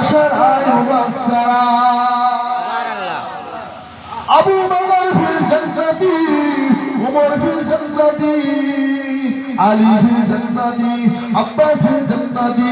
আশারায় মুবাসসারা। Abu Bakr ফিল জান্নাতি উমর ফিল জান্নাতি আলী ফিল জান্নাতি আব্বাস ফিল জান্নাতি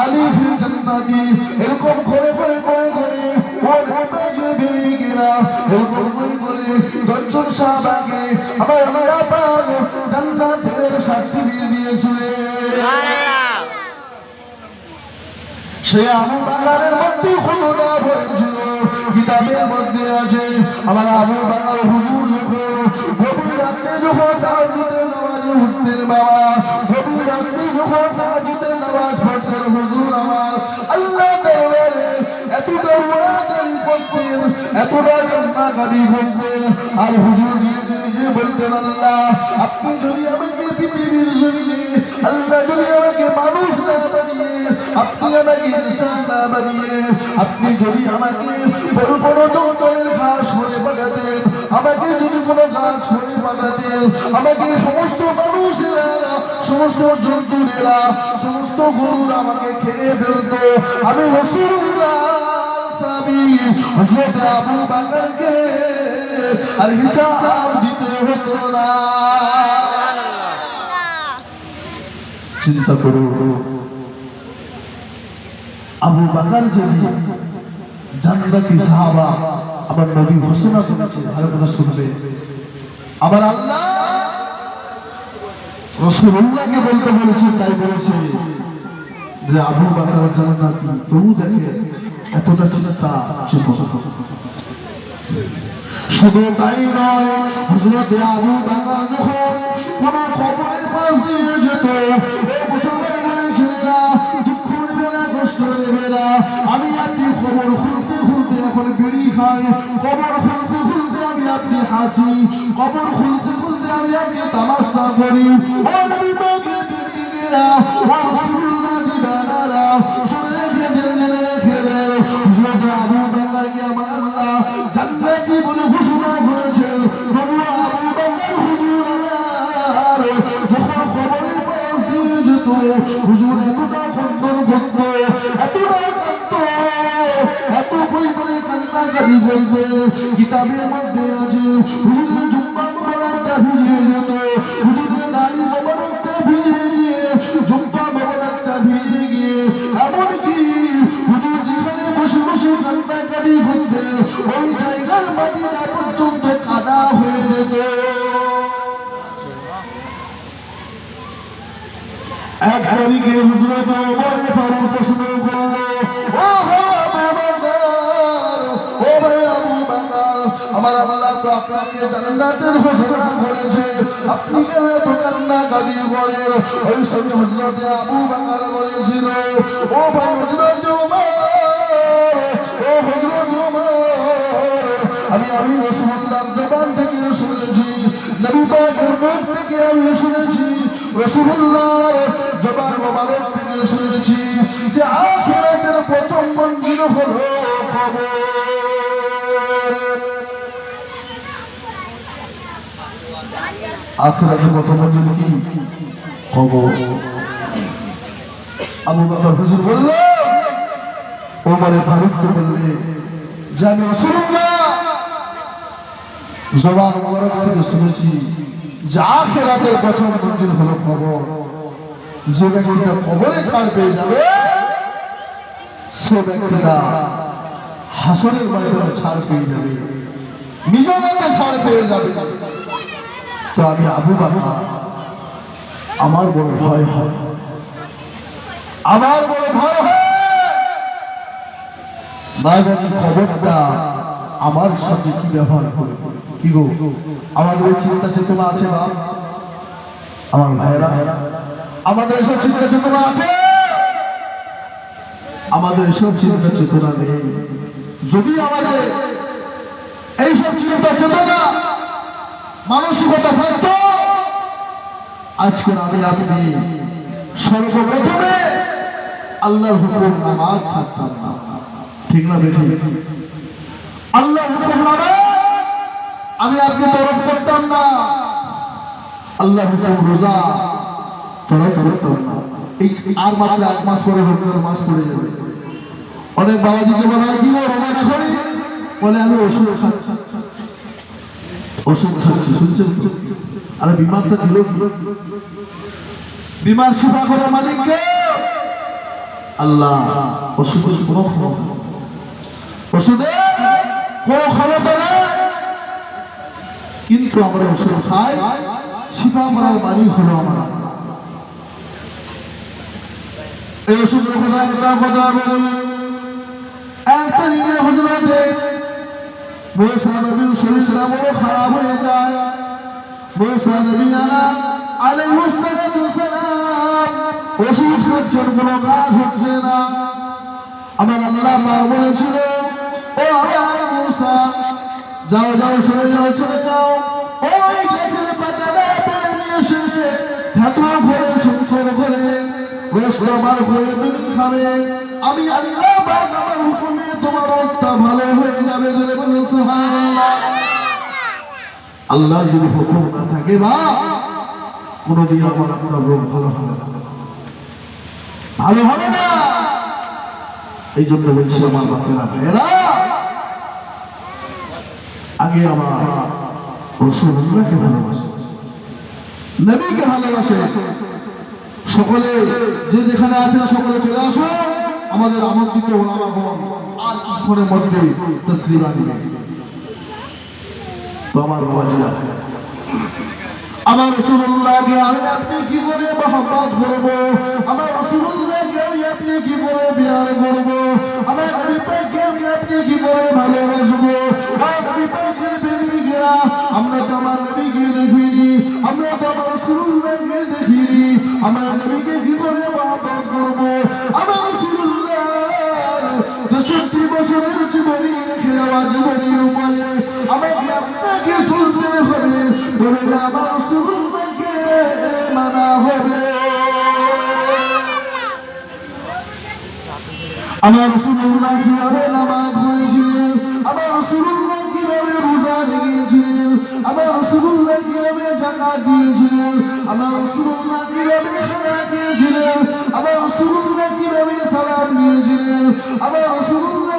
আলী ফিল জান্নাতি। এরকম করে করে করে করে ওর হেপাজে বেরিয়ে এরকম করে করে দশজন সাহাবাকে আমার নয়া পাক জান্নাতের সার্টিফিকেট দিয়েছিলেন সে আবু বাকারের মধ্যে খুলনা হয়েছিল কিতাবের মধ্যে আছে, আমার আবু বাকার হুজুর যখন গভীর রাত্রে যখন তাহাজুদের নামাজে উঠতেন বাবা, গভীর রাত্রে যখন তাহাজুদের নামাজ পড়তেন হুজুর আমার, আল্লাহ আর হুজুর নিজে নিজে বলতেন, আল্লাহ, আপনি যদি আমাকে পৃথিবীর জমিনে, আল্লাহ যদি আমাকে মানুষ না বানিয়ে আপনি আমাকে ইনসান না বানিয়ে আপনি যদি আমাকে বড় বড় জঙ্গলের ঘাস হয়ে পাঠাতেন আমাকে যদি কোনো গাছ হয়ে পাঠাতেন আমাকে সমস্ত মানুষেরা সমস্ত জন্তুরেরা সমস্ত গরুরা আমাকে খেয়ে ফেলতো। আমি রসুল্লাহ সাবি হযরত আবু বকরকে আর হিসাব দিতে হতো না। চিন্তা করো আবু বাকার যদি জান্নাতি সাহাবা, আমার নবী ঘোষণা করেছে ভালো কথা শুনবে। আবার আল্লাহ রসুল্লাহকে বলতে বলেছে, তাই বলেছে যে আবু বাকার জান্নাতি, তবু দেখে এতটা চিন্তা চেতনা শুধু তাই নয় হজরতে আবু বাকার যখন কোন কবরের পাশ দিয়ে যেত খবর খুলতে খুলতে এখন বিড়ি খাই খবর খুলতে খুলতে আমি আপনি হাসি। খবর খুলতে খুলতে আমি আপনি তামাশা করি। হুজুর এতটা খন্দন করত করবে কিতাবের মধ্যে আছে হুজুরের জুম্মা মোবারকটা ভিজে যেত হুজুরের দাড়ি মোবারকটা ভিজে গিয়ে জুম্মা মোবারকটা ভিজে গিয়ে এমনকি হুজুর যেখানে বসে বসে কান্নাকাটি করতেন, ওই জায়গার মাটিটা পর্যন্ত কাদা হয়ে যেত। এক হুজরত ওমরে ফারুক আপনাকে জান্নাতের ঘোষণা করেছে। আপনি কেন এত কান্না কাঁদি করেন ওই সময় হজরতে আবু বকর বলেছিল, ও ভাই হজরত ও হজরত আমি আমি রসুল্লাহ জবান থেকে শুনেছি, নবী থেকে আমি শুনেছি রসুল্লাহ জবান মোবারক থেকে শুনেছি যে আখিরাতের প্রথম মঞ্জিল হলো খবর আখিরাতের প্রথম মঞ্জিল কি? খবর আবু বকর হুজুর বলল, ওমরে ফারুককে বললে, যে আমি রসুল্লাহ জবান মোবারক থেকে শুনেছি যে আখেরাতের প্রথম মঞ্জিল হলো খবর যে ব্যক্তিটা খবরে ছাড় পেয়ে যাবে, সে ব্যক্তিরা হাসনের ময়দানে ছাড় পেয়ে যাবে নিজনাতে ছাড় পেয়ে যাবে। তো আমি আবু বাবা আমার বড় ভয় হয়। আমার বড় ভয় হয়। আমার সাথে কি ব্যবহার করে? কি গো? আমাদের এই চিন্তা চেতনা আছে না? আমার ভাইয়েরা, আমাদের এসব চিন্তা চেতনা আছে? আমাদের এসব চিন্তা চেতনা নেই। যদি আমাদের এইসব চিন্তা চেতনা মানসিকতা থাকতো আজকে আমি আপনি সর্বপ্রথমে আল্লাহর হুকুম নামাজ ছাড়তাম না ঠিক না বেঠিক আল্লাহ হুকুম নামাজ আমি আপনি তরফ করতাম না। আল্লাহ হুকুম রোজা তরফ করতাম না। এই আর মাত্র এক মাস পরে রমজান মাস পড়ে যাবে। অনেক বাবাজিকে বলা হয় কি রোজা না করি? বলে, আমি ওষুধ খাচ্ছি ওষুধ আরে বিমানটা দিল? বিমান সেবা করে মালিককে আল্লাহ, ওষুধের কোনো। ওষুধে কিন্তু আমরা ওষুধ খাই শিফা করার মালিক হলো আমার। এই ওষুধের কথা বলি একটা নিজের মুসা নবীর শরীরটা বড় খারাপ হয়ে যায়। মুসা নবী আলা আলাইহিস সালাতু সালাম কোনো কাজ হচ্ছে না। আমার আল্লাহ মা বলেছিল, ও আমার মুসা, যাও যাও, চলে যাও চলে যাও। ওই গাছের পাতাটা পেড়ে নিয়ে এসে ধাতু করে সংসার করে তুমি খাবে। আমি আল্লাহ পাক আমার হুকুমে তোমার রোগটা ভালো হয়ে যাবে ধরে বলে আল্লাহ যদি হুকুম না থাকে বা, কোনোদিন আমার আপনার রোগ ভালো হবে না। ভালো হবে না। এই জন্য বলছি আমার বাচ্চারা ভাইয়েরা, আগে আমার রসুলকে ভালোবাসে, নবীকে ভালোবাসে। সকলে যে যেখানে আছেন সকলে চলে আসো আমাদের আমন্ত্রিত ওলামাগণ আর কিছুক্ষণের মধ্যে তসলিমা দিবে। তো আমার বাবাজিরা আমার রসুল্লাহকে আমি আপনি কি করে মহব্বত করব? আমার রসুল্লাহকে আমি আপনি কি করে বিয়ার করব? আমার নবী আমি আপনি কি করে ভালোবাসবো? আর নবী পাকের প্রেমিকেরা আমরা তো আমার নবীকে দেখিনি, আমরা তো আমার রসুল্লাহকে দেখিনি, আমার নবীকে কি করে মহব্বত করব? আমার রসুল্লাহ বছরের জীবনী রেখে যাওয়া জীবনীর উপরে আমাকে আপনাকে চলতে হবে। বলে আমার রসুল্লাহকে মানা হবে। আমার রসুল্লাহ কীভাবে নামাজ পড়েছিলেন আমার রসুল্লাহ কীভাবে রোজা রেখেছিলেন আমার রসুল্লাহ কীভাবে জাকাত দিয়েছিলেন আমার রসুল্লাহ কীভাবে খানা দিয়েছিলেন আমার রসুল্লাহ কীভাবে সালাম দিয়েছিলেন আমার রসুল্লাহ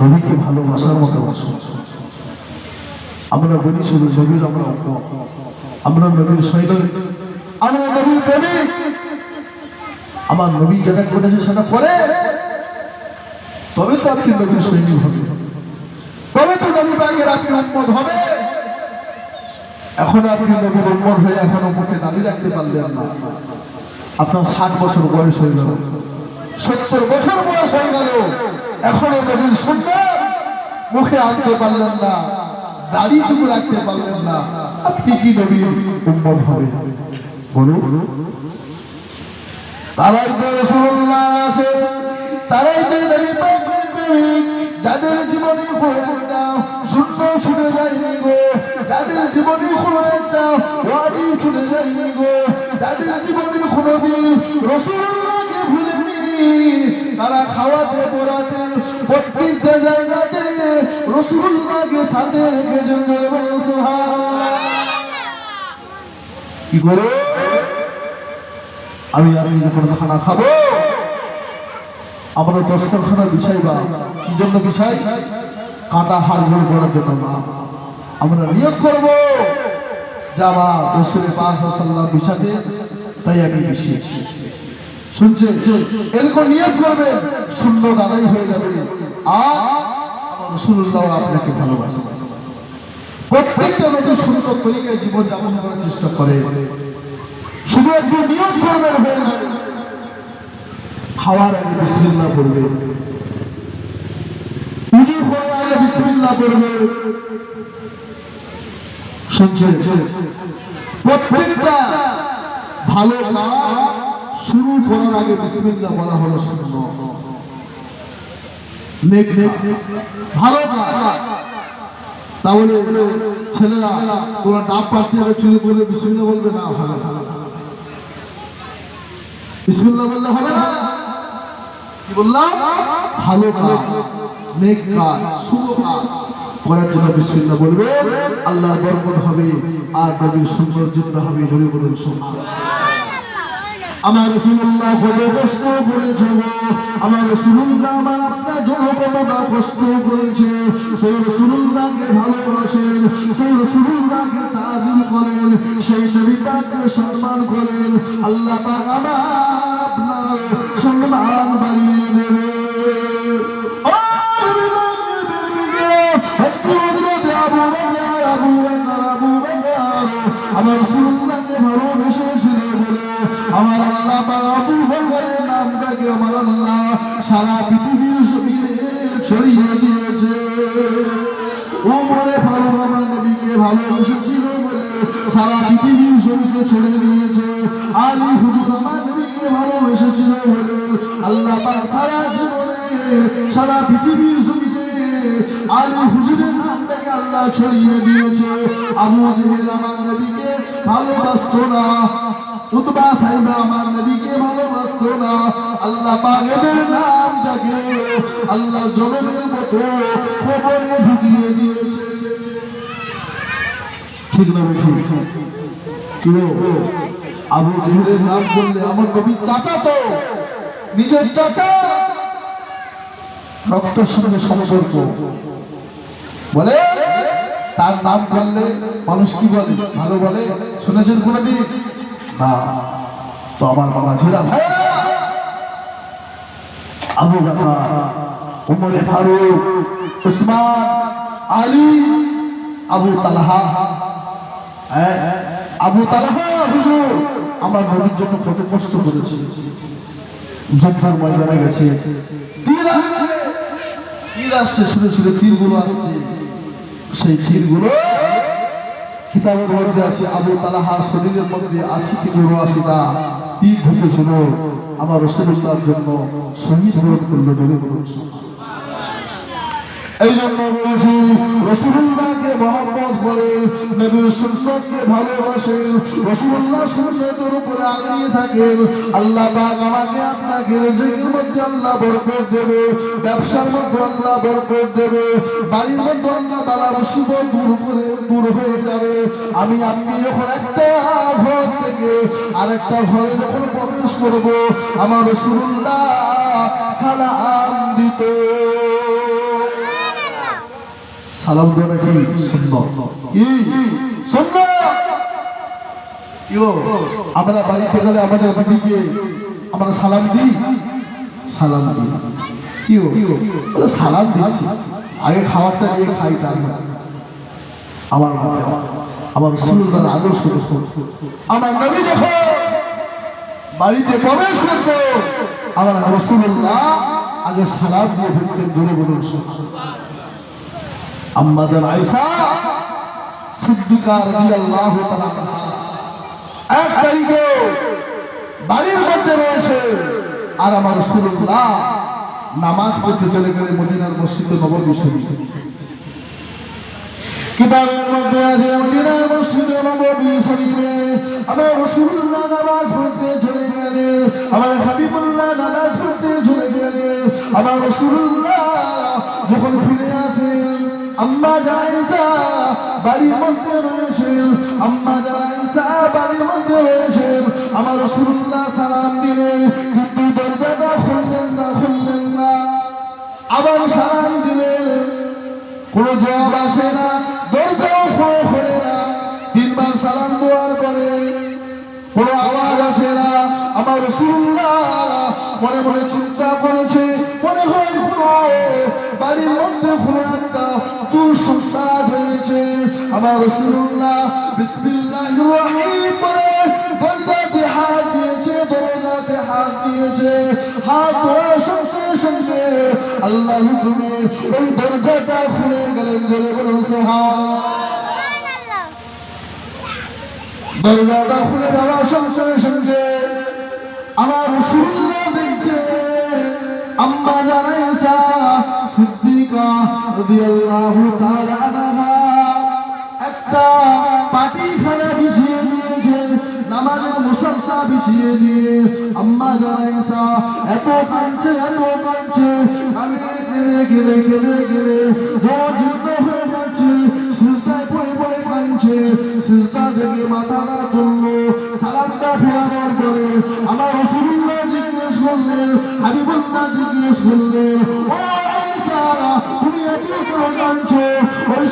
নবীকে ভালোবাসার মতো আমরা বলি শুধু নবীর আমরা। আমরা নবীর সৈনিক আমরা নবীর প্রেমিক আমার নবী যেটা করেছে সেটা করে তবে তো আপনি নবীর সৈনিক হবে। তবে তো নবী বাগের আপনি উন্মত হবে। এখন আপনি নবীর উন্মত হয়ে এখনও মুখে দাঁড়িয়ে রাখতে পারলেন না। আপনার ষাট বছর বয়স হয়ে গেল। সত্তর বছর বয়স হয়ে গেল। এখনও নবীর সুন্দর। মুখে আনতে পারলেন না দাড়িটুকু রাখতে পারলেন না। আপনি কি নবীর উম্মত হবে? বলুন। তারাই তো রসুল্লাহ আসে, তারাই তো নবী যাদের জীবনে কোনো একটা শূন্য ছুটে গো, যাদের জীবনে কোনো একটা ওয়াদি ছুটে যায়নি যাদের জীবনে কোনোদিন রসুল্লাহকে ভুলেনি তারা খাওয়াতে পড়াতে প্রত্যেকটা জায়গাতে রসুল্লাহকে সাথে রেখে জন্য কি করে? আমি আমি যখন খানা খাব? আমরা দস্তরখানা বিছাইবা কি জন্য বিছাই? কাটা হাড় গোল করার জন্য না আমরা নিয়োগ করব। যাবা রসুলের পাঁচ সাল্লাম বিছাতে, তাই আমি বিছিয়েছি। শুনছে এরকম নিয়োগ করবে শূন্য দাদাই হয়ে যাবে। আর রসুল্লাহ আপনাকে ভালোবাসে। প্রত্যেকটা লোকের সুন্দর তরিকায় জীবন যাপন করার চেষ্টা করে। শুধু একটু নিয়োগ করবেন হয়ে যাবে। খাওয়ার আগে পড়বে। শুনছেন প্রত্যেকটা ভালো কাজ শুরু করার আগে বিসমিল্লাহ বলা হলো ভালো তাহলে ছেলেরা তোমরা ডাব হবে চুরি বলবে, না বিসমিল্লাহ বললে হবে না। কি বললাম? ভালো আল্লাহর হবে, আর নবীর সুন্দর জিন্দা হবে বলে বলুন সুবহানাল্লাহ আমার রসুল্লাহ কত কষ্ট করেছে আমার রসুল্লাহ আমার আপনার জন্য কতটা কষ্ট করেছে? সেই রসুল্লাহকে ভালোবাসেন, সেই রসুল্লাহকে করেন, সেই নবীটাকে সম্মান করেন। আল্লাহ আমার আপনার সম্মান বাড়িয়ে দেবে। ও সারা পৃথিবীর ছড়িয়ে দিয়েছে। বলে সারা পৃথিবীর আল্লাহ সারা সারা পৃথিবীর আল্লাহ ছড়িয়ে দিয়েছে। আবু আমার ভালোবাসতো না আল্লাহ পাক এদের নামটাকে আল্লাহ জনমের মতো খবরে ঢুকিয়ে দিয়েছে। ঠিক না কি আবু জেহেলের নাম বললে আমার নবীর চাচা তো, নিজের চাচা। রক্তের সঙ্গে সম্পর্ক। বলে, তার নাম করলে মানুষ কি বলে? ভালো বলে? শুনেছেন কোনদিন? না। তো আমার বাবা ঝিরা ভাইরা আবু বকর উমরে ফারুক উসমান আলী আবু তালহা। হ্যাঁ, আবু তালহা হুজুর আমার নবীর জন্য কত কষ্ট করেছে। যুদ্ধের ময়দানে গেছে। তীর আসছে তীর আসছে ছুটে ছুটে তীরগুলো আসছে। সেই তীরগুলো কিতাবের মধ্যে আছে আবু তালাহার শরীরের মধ্যে আশি থেকে উনআশিটা তীর ঢুকেছিল। আমার রসুল্লাহর জন্য শহীদ হয়ে করল বলে বলুন এই জন্য বলছি রসুল্লাহকে মহব্বত করে, নবীর সুন্নতকে ভালোবাসেন রসুল্লাহ সুন্নতের উপরে আগিয়ে থাকেন। আল্লাহ পাক আমাকে আপনাকে রিজিকের মধ্যে আল্লাহ বরকত দেবে, ব্যবসার মধ্যে আল্লাহ বরকত দেবে, বাড়ির মধ্যে আল্লাহ বালা মুসিবত দূর করে, দূর হয়ে যাবে। আমি আপনি যখন একটা ঘর থেকে আরেকটা ঘরে যখন প্রবেশ করব, আমার রসুল্লাহ সালাম দিত সালাম দেওয়াটা কি? সুন্নত? কি আমরা বাড়িতে গেলে আমাদের বিবিকে আমরা সালাম দিই? সালাম দিই। সালাম দিচ্ছি। আগে খাবারটা দিয়ে খাই আমার আমার সুন্দর আদর্শ। আমার নবী দেখো বাড়িতে প্রবেশ করতো, আমার আগে সালাম দিয়ে ফেলতেন ধরে বলুন আম্মাদান আয়েশা সিদ্দিকা রাদিয়াল্লাহু তাআলা। এক তারিখে বাড়ির মধ্যে রয়েছে আর আমার রাসূলুল্লাহ নামাজ পড়তে চলে গেলে মদিনার মসজিদে নববী শরীফ কিতাবের মধ্যে আছে মদিনার মসজিদে আমার রাসূলুল্লাহ নামাজ পড়তে চলে গেলেন আমার হাবিবুল্লাহ নামাজ পড়তে চলে গেলেন আমার রাসূলুল্লাহ যখন আম্মা জায়সা বাড়ির মধ্যে রয়েছেন আম্মা জায়সা বাড়ির মধ্যে রয়েছেন আমার রাসূলুল্লাহ সালাম দিলেন কিন্তু দরজাটা খুললেন না খুললেন না। আবার সালাম দিলেন, কোনো জবাব আসে না, দরজাও খোলে না। তিনবার সালাম দেওয়ার পরে কোনো আওয়াজ আসে না। আমার রসুল্লাহ মনে মনে চিন্তা করেছে, মনে হয় বাড়ির মধ্যে কোনো একটা দুঃসংবাদ হয়েছে। আমার রসুল্লাহ হাত দিয়েছে হাত দিয়েছে। হাত আল্লাহ হুকুমে ওই দরজাটা খুলে গেলেন দরজাটা খুলে আমার রসুল্লাহ দেখছে, আম্মা জানাইসা সিদ্দিকা রাদিয়াল্লাহু তাআলা একটা পাটি খানা বিছিয়ে দিয়েছে, নামাজের মুসাফা বিছিয়ে দিয়ে। আম্মা জানাইসা এত কাঁদছে এত কাঁদছে। আমি কেঁদে কেঁদে কেঁদে কেঁদে জোর যুদ্ধ হয়ে যাচ্ছে। সুস্তায় পড়ে পড়ে কাঁদছে। সুস্তা থেকে মাথাটা তুললো সালামটা ফেরানোর পরে আমার রসুল্লাহ জিজ্ঞেস করলেন, হাবিবুল্লাহ জিজ্ঞেস করলেন তুমি এত কেন ওই